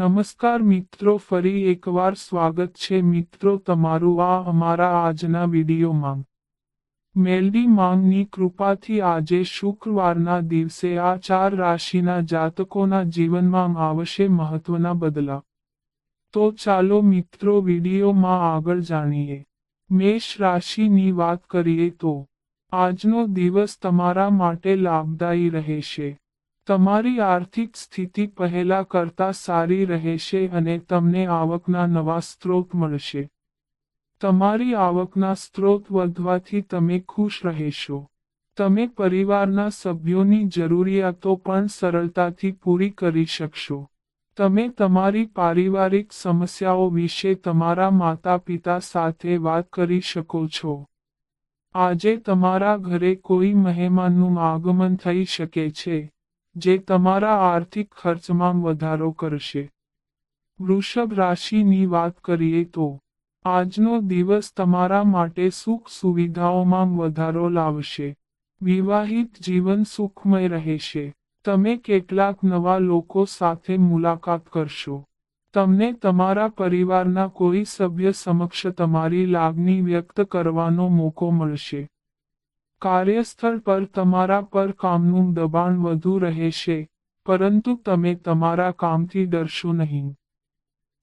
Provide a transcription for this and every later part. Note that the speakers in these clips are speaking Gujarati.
નમસ્કાર મિત્રો, ફરી એકવાર સ્વાગત છે મિત્રો તમારું આ અમારા આજના વિડીયોમાં. મેલડી માંગની કૃપાથી આજે શુક્રવારના દિવસે આ ચાર રાશિના જાતકોના જીવનમાં આવશે મહત્વના બદલાવ. તો ચાલો મિત્રો વિડીયોમાં આગળ જાણીએ. મેષ રાશિની વાત કરીએ તો, આજનો દિવસ તમારા માટે લાભદાયી રહેશે. તમારી આર્થિક સ્થિતિ પહેલા કરતા સારી રહેશે અને તમને આવકના નવા સ્ત્રોત મળશે. તમારી આવકના સ્ત્રોત વધવાથી તમે ખુશ રહેશો. તમે પરિવારના સભ્યોની જરૂરિયાતો પણ સરળતાથી પૂરી કરી શકશો. તમે તમારી પારિવારિક સમસ્યાઓ વિશે તમારા માતા પિતા સાથે વાત કરી શકો છો. આજે તમારા ઘરે કોઈ મહેમાનનું આગમન થઈ શકે છે. જે તમારા આર્થિક ખર્ચમાં વધારો કરશે. વૃષભ રાશિની વાત કરીએ તો, આજનો દિવસ તમારા માટે સુખ સુવિધાઓમાં વધારો લાવશે. વિવાહિત જીવન સુખમય રહેશે. તમે કેટલાક નવા લોકો સાથે મુલાકાત કરશો. તમને તમારા પરિવારના કોઈ સભ્ય સમક્ષ તમારી લાગણી વ્યક્ત કરવાનો મોકો મળશે. કાર્યસ્થળ પર તમારા પર કામનું દબાણ વધુ રહેશે, પરંતુ તમે તમારા કામથી ડરશો નહીં.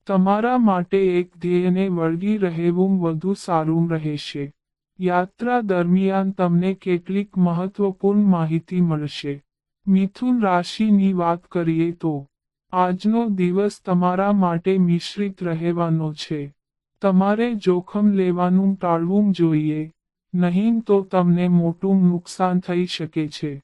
તમારા માટે એક ધ્યેયને વળગી રહેવું વધુ સારું રહેશે. યાત્રા દરમિયાન તમને કેટલીક મહત્વપૂર્ણ માહિતી મળશે. મિથુન રાશિની વાત કરીએ તો, આજનો દિવસ તમારા માટે મિશ્રિત રહેવાનો છે. તમારે જોખમ લેવાનું ટાળવું જોઈએ. નહીં તો તમને મોટું નુકસાન થઈ શકે છે.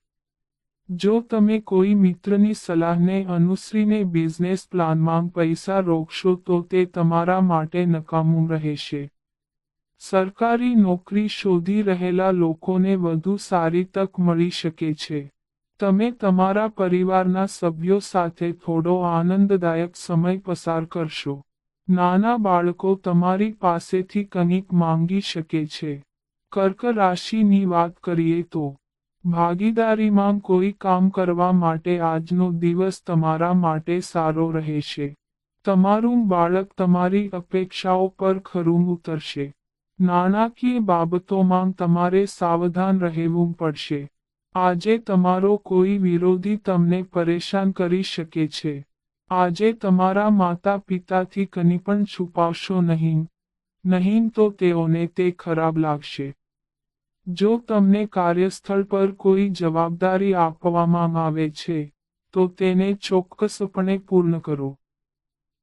જો તમે કોઈ મિત્રની સલાહને અનુસરીને બિઝનેસ પ્લાનમાં પૈસા રોકશો તો તે તમારા માટે નકામું રહેશે. સરકારી નોકરી શોધી રહેલા લોકોને વધુ સારી તક મળી શકે છે. તમે તમારા પરિવારના સભ્યો સાથે થોડો આનંદદાયક સમય પસાર કરશો. નાના બાળકો તમારી પાસેથી કંઈક માંગી શકે છે. કર્ક રાશિની વાત કરીએ તો, ભાગીદારીમાં કોઈ કામ કરવા માટે આજનો દિવસ તમારા માટે સારો રહેશે. તમારું બાળક તમારી અપેક્ષાઓ પર ખરું ઉતરશે. નાણાકીય બાબતોમાં તમારે સાવધાન રહેવું પડશે. આજે તમારો કોઈ વિરોધી તમને પરેશાન કરી શકે છે. આજે તમારા માતા પિતાથી કંઈ પણ છુપાવશો નહીં. નહીં તો તેઓને તે ખરાબ લાગશે. જો તમને કાર્યસ્થળ પર કોઈ જવાબદારી આપવામાં આવે છે, તો તેને ચોક્કસપણે પૂર્ણ કરો.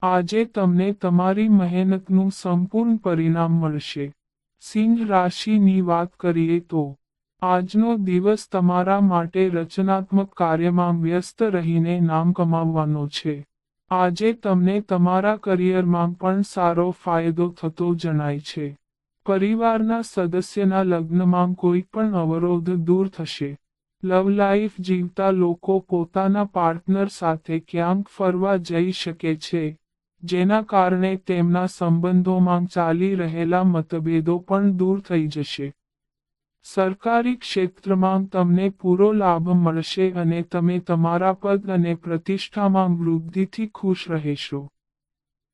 આજે તમને તમારી મહેનતનું સંપૂર્ણ પરિણામ મળશે. સિંહ રાશિની વાત કરીએ તો, આજનો દિવસ તમારા માટે રચનાત્મક કાર્યમાં વ્યસ્ત રહીને નામ કમાવવાનો છે. આજે તમને તમારા કરિયરમાં પણ સારો ફાયદો થતો જણાય છે. પરિવારના સદસ્યના લગ્નમાં કોઈ પણ અવરોધ દૂર થશે. લવ લાઈફ જીવતા લોકો પોતાના પાર્ટનર સાથે ક્યાંક ફરવા જઈ શકે છે, જેના કારણે તેમના સંબંધોમાં ચાલી રહેલા મતભેદો પણ દૂર થઈ જશે. સરકારી ક્ષેત્રમાં તમને પૂરો લાભ મળશે અને તમે તમારા પદ અને પ્રતિષ્ઠામાં વૃદ્ધિથી ખુશ રહેશો.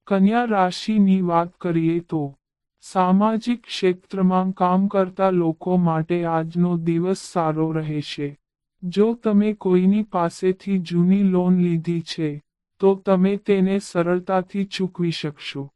કન્યા રાશિની વાત કરીએ તો સામાજિક ક્ષેત્રમાં કામ કરતા લોકો માટે આજનો દિવસ સારો રહેશે. જો તમે કોઈની પાસેથી જૂની લોન લીધી છે, તો તમે તેને સરળતાથી ચૂકવી શકશો.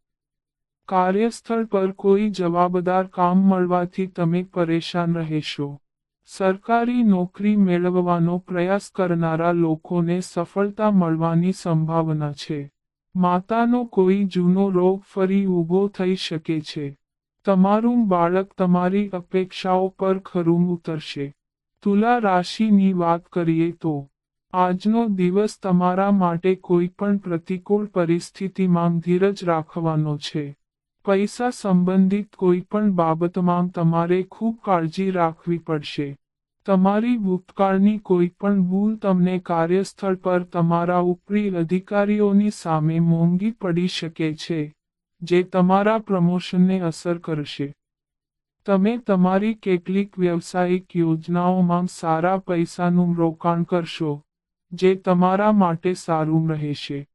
કાર્યસ્થળ પર કોઈ જવાબદાર કામ મળવાથી તમે પરેશાન રહેશો. સરકારી નોકરી મેળવવાનો પ્રયાસ કરનારા લોકોને સફળતા મળવાની સંભાવના છે. માતાનો કોઈ જૂનો રોગ ફરી ઊભો થઈ શકે છે. તમારું બાળક તમારી અપેક્ષાઓ પર ખરું ઉતરશે. તુલા રાશિની વાત કરીએ તો, આજનો દિવસ તમારા માટે કોઈ પણ પ્રતિકૂળ પરિસ્થિતિમાં ધીરજ રાખવાનો છે. પૈસા સંબંધિત કોઈ પણ બાબતમાં તમારે ખૂબ કાળજી રાખવી પડશે. તમારી ભૂતકાળની કોઈ પણ ભૂલ તમને કાર્યસ્થળ પર તમારા ઉપરી અધિકારીઓની સામે મોંઘી પડી શકે છે, જે તમારા પ્રમોશનને અસર કરશે. તમે તમારી કેટલીક વ્યવસાયિક યોજનાઓમાં સારા પૈસાનું રોકાણ કરશો, જે તમારા માટે સારું રહેશે.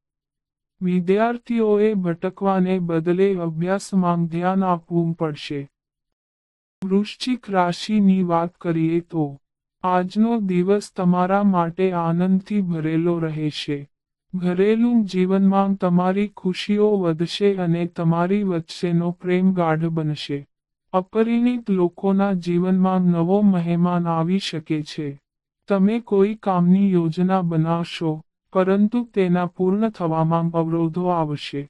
વિદ્યાર્થીઓએ ભટકવાને બદલે અભ્યાસમાં ધ્યાન આપવું પડશે. વૃશ્ચિક રાશિની વાત કરીએ તો, આજનો દિવસ તમારા માટે આનંદથી ભરેલો રહેશે. ઘરેલું જીવનમાં તમારી ખુશીઓ વધશે અને તમારી વચ્ચેનો પ્રેમ ગાઢ બનશે. અપરિણિત લોકોના જીવનમાં નવો મહેમાન આવી શકે છે. તમે કોઈ કામની યોજના બનાવશો, પરંતુ તેના પૂર્ણ થવામાં અવરોધો આવશે.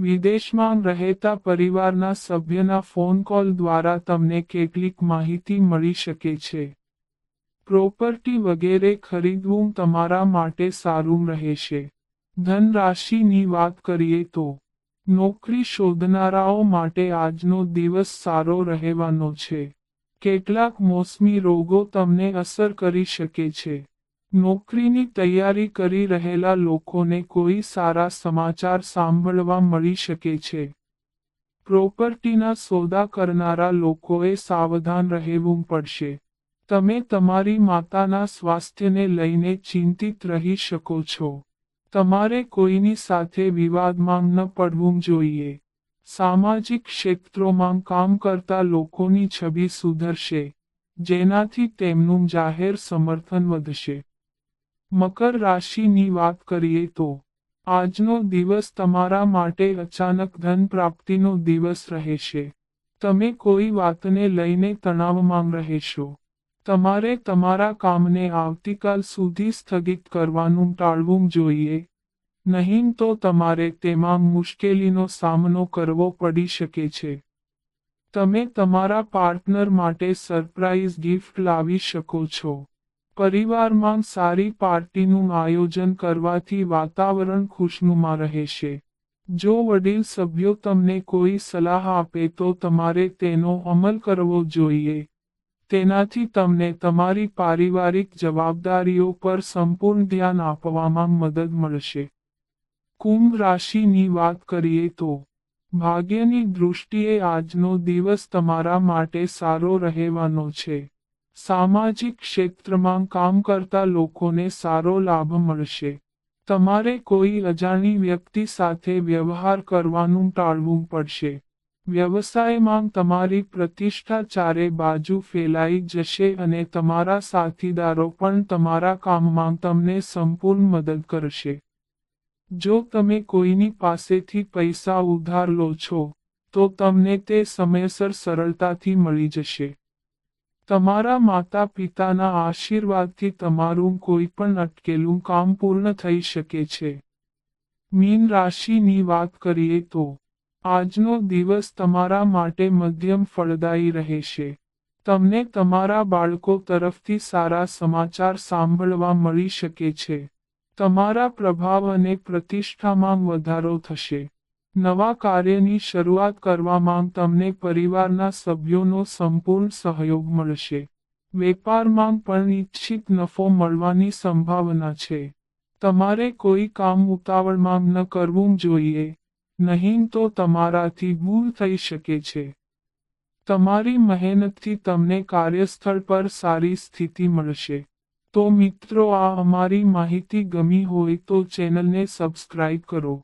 વિદેશમાં રહેતા પરિવારના સભ્યના ફોન કોલ દ્વારા તમને કેટલીક માહિતી મળી શકે છે. પ્રોપર્ટી વગેરે ખરીદવું તમારા માટે સારું રહેશે. ધન રાશિની વાત કરીએ તો, નોકરી શોધનારાઓ માટે આજનો દિવસ સારો રહેવાનો છે. કેટલાક મોસમી રોગો તમને અસર કરી શકે છે. નોકરીની તૈયારી કરી રહેલા લોકોને કોઈ સારા સમાચાર સાંભળવા મળી શકે છે. પ્રોપર્ટીના સોદા કરનારા લોકોએ સાવધાન રહેવું પડશે. તમે તમારી માતાના સ્વાસ્થ્યને લઈને ચિંતિત રહી શકો છો. તમારે કોઈની સાથે વિવાદમાં ન પડવું જોઈએ. સામાજિક ક્ષેત્રોમાં કામ કરતા લોકોની છબી સુધરશે, જેનાથી તેમનું જાહેર સમર્થન વધશે. મકર રાશિની વાત કરીએ તો, આજનો દિવસ તમારા માટે અચાનક ધન પ્રાપ્તિનો દિવસ રહેશે. તમે કોઈ વાતને લઈને તણાવમાં રહેશો. તમારે તમારા કામને આવતીકાલ સુધી સ્થગિત કરવાનું ટાળવું જોઈએ. નહીં તો તમારે તેમાં મુશ્કેલીનો સામનો કરવો પડી શકે છે. તમે તમારા પાર્ટનર માટે સરપ્રાઇઝ ગિફ્ટ લાવી શકો છો. પરિવારમાં સારી પાર્ટીનું આયોજન કરવાથી વાતાવરણ ખુશનુમા રહેશે. જો વડીલ સભ્યો તમને કોઈ સલાહ આપે તો તમારે તેનો અમલ કરવો જોઈએ. તેનાથી તમને તમારી પારિવારિક જવાબદારીઓ પર સંપૂર્ણ ધ્યાન આપવામાં મદદ મળશે. કુંભ રાશિની વાત કરીએ તો, ભાગ્યની દૃષ્ટિએ આજનો દિવસ તમારા માટે સારો રહેવાનો છે. સામાજિક ક્ષેત્રમાં કામ કરતા લોકોને સારો લાભ મળશે. તમારે કોઈ અજાણી વ્યક્તિ સાથે વ્યવહાર કરવાનું ટાળવું પડશે. વ્યવસાયમાં તમારી પ્રતિષ્ઠા ચારે બાજુ ફેલાઈ જશે અને તમારા સાથીદારો પણ તમારા કામમાં તમને સંપૂર્ણ મદદ કરશે. જો તમે કોઈની પાસેથી પૈસા ઉધાર લો છો, તો તમને તે સમયસર સરળતાથી મળી જશે. તમારા માતા પિતાના આશીર્વાદથી તમારું કોઈ પણ અટકેલું કામ પૂર્ણ થઈ શકે છે. મીન રાશિની વાત કરીએ તો, આજનો દિવસ તમારા માટે મધ્યમ ફળદાયી રહેશે. તમને તમારા બાળકો તરફથી સારા સમાચાર સાંભળવા મળી શકે છે. તમારા પ્રભાવ અને પ્રતિષ્ઠામાં વધારો થશે. નવા કાર્યની શરૂઆત કરવામાં તમને પરિવારના સભ્યોનો સંપૂર્ણ સહયોગ મળશે. વેપારમાં પણ ઈચ્છિત નફો મળવાની સંભાવના છે. તમારે કોઈ કામ ઉતાવળમાં ન કરવું જોઈએ. નહીં તો તમારાથી ભૂલ થઈ શકે છે. તમારી મહેનતથી તમને કાર્યસ્થળ પર સારી સ્થિતિ મળશે. તો મિત્રો, આ અમારી માહિતી ગમી હોય તો ચેનલને સબસ્ક્રાઇબ કરો.